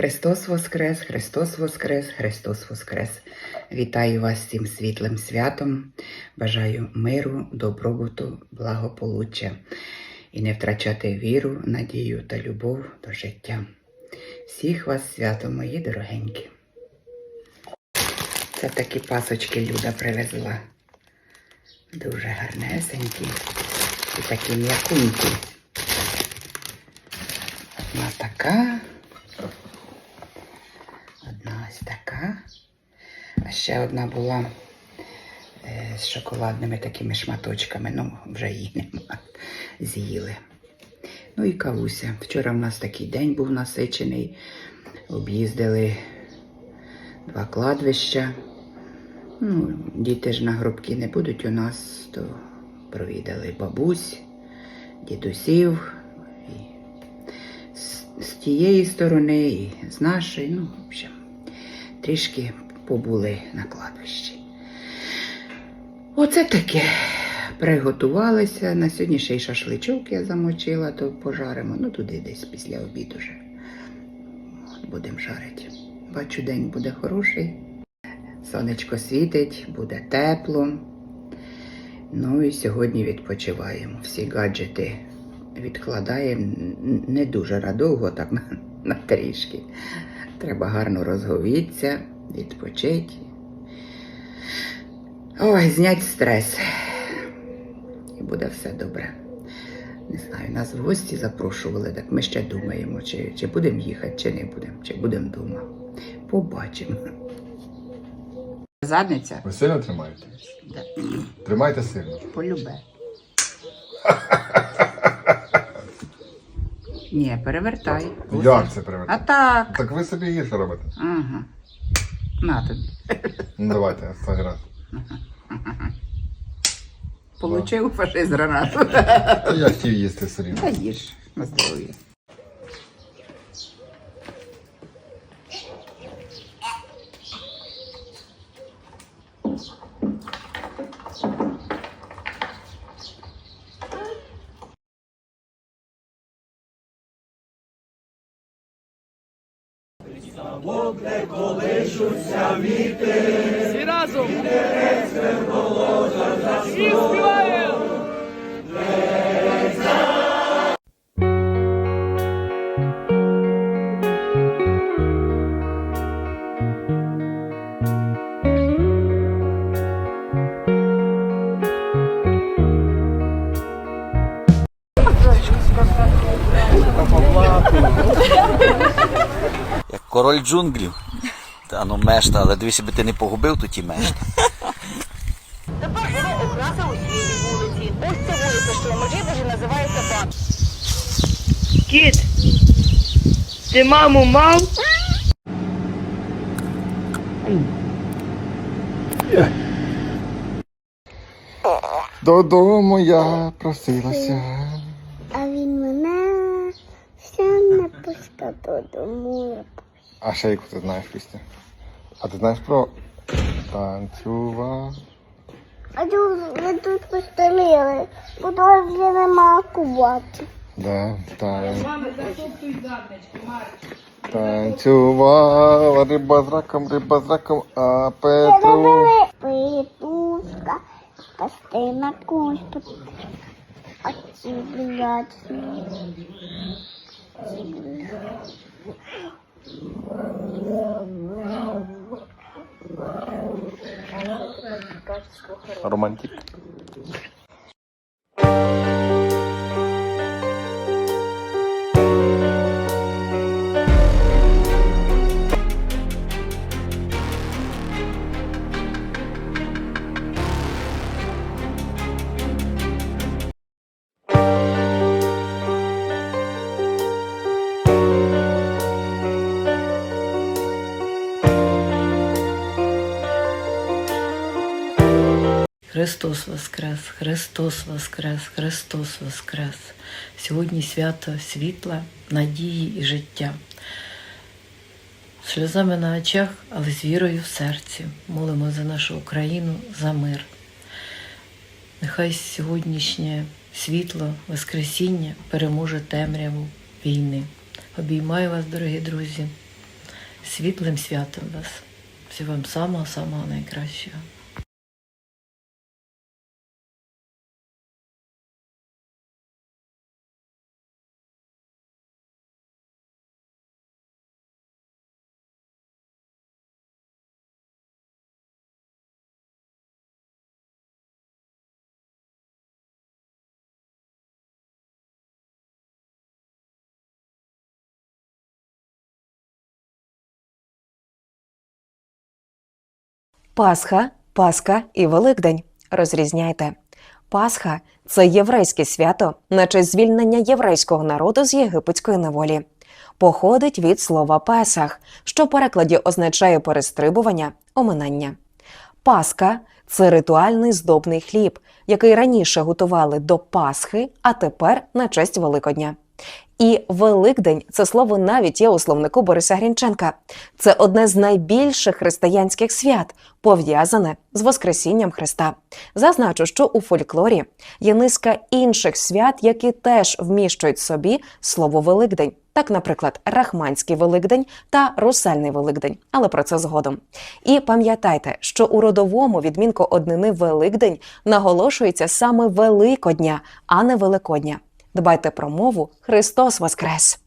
Христос Воскрес, Христос Воскрес, Христос Воскрес. Вітаю вас цим світлим святом. Бажаю миру, добробуту, благополуччя і не втрачати віру, надію та любов до життя. Всіх вас свято, мої дорогенькі. Це такі пасочки Люда привезла. Дуже гарнесенькі і такі м'якунькі. Одна така. Одна ось така. А ще одна була е, з шоколадними такими шматочками. Ну, вже її нема. З'їли. Ну і кавуся. Вчора в нас такий день був насичений. Об'їздили два кладвища. Ну, діти ж на гробки не будуть у нас, то провідали бабусь, дідусів. І з, тієї сторони і з нашої. Ну, в общем, трішки побули на кладбищі. Оце таке. Приготувалися. На сьогодні ще й шашличок я замочила, то пожаримо. Ну, туди десь після обіду вже. Будемо жарити. Бачу, день буде хороший. Сонечко світить, буде тепло. Ну і сьогодні відпочиваємо. Всі гаджети відкладаємо не дуже радовго, так на, на трішки. Треба гарно розговітися, відпочити. Ой, зняти стрес. І буде все добре. Не знаю, нас в гості запрошували, так ми ще думаємо, чи, чи будемо їхати, чи не будемо, чи будемо вдома. Побачимо. Задниця? Ви сильно тримаєте? Да. Тримайте сильно. Полюбе. Ні, перевертай. Як це А так. Так ви собі гірше робите. Ага. На тобі. Ну давайте, останній. Получив фашист гранату. Я хотів їсти все рівно. Та їж на здоров'я. Всі разом. Всі співаємо. Як король джунглів. Та ну мешта, але дивися, би ти не погубив тут і мешта. Тепер воно окраса усієї вулиці. Ось ця вулиця, що в межі вже називається Бан. Кіт, ти маму мав? Додому я просилася. А він мене ще не пускав додому. А ще яку ти знаєш пісню? А ти знаєш про танцюва? А тут ви тут постелили, вже нема кувати. Да, тан... Танцювала риба з раком, риба з раком, а Петру. Петушка, пасти на кошку. А ці блядь. Романтик. Христос Воскрес, Христос Воскрес, Христос Воскрес. Сьогодні свято світла, надії і життя. Сльозами на очах, але з вірою в серці. Молимо за нашу Україну, за мир. Нехай сьогоднішнє світло, Воскресіння переможе темряву війни. Обіймаю вас, дорогі друзі. світлим святом вас. Всього вам самого-самого найкращого. Пасха, Пасха і Великдень. Розрізняйте. Пасха це єврейське свято на честь звільнення єврейського народу з єгипетської неволі. Походить від слова Песах, що в перекладі означає перестрибування, оминання. Пасха це ритуальний здобний хліб, який раніше готували до Пасхи, а тепер на честь Великодня. І Великдень це слово навіть є у словнику Бориса Грінченка. Це одне з найбільших християнських свят, пов'язане з Воскресінням Христа. Зазначу, що у фольклорі є низка інших свят, які теж вміщують собі слово Великдень. Так, наприклад, Рахманський Великдень та Русальний Великдень, але про це згодом. І пам'ятайте, що у родовому відмінку однини Великдень наголошується саме Великодня, а не Великодня. Дбайте про мову Христос Воскрес!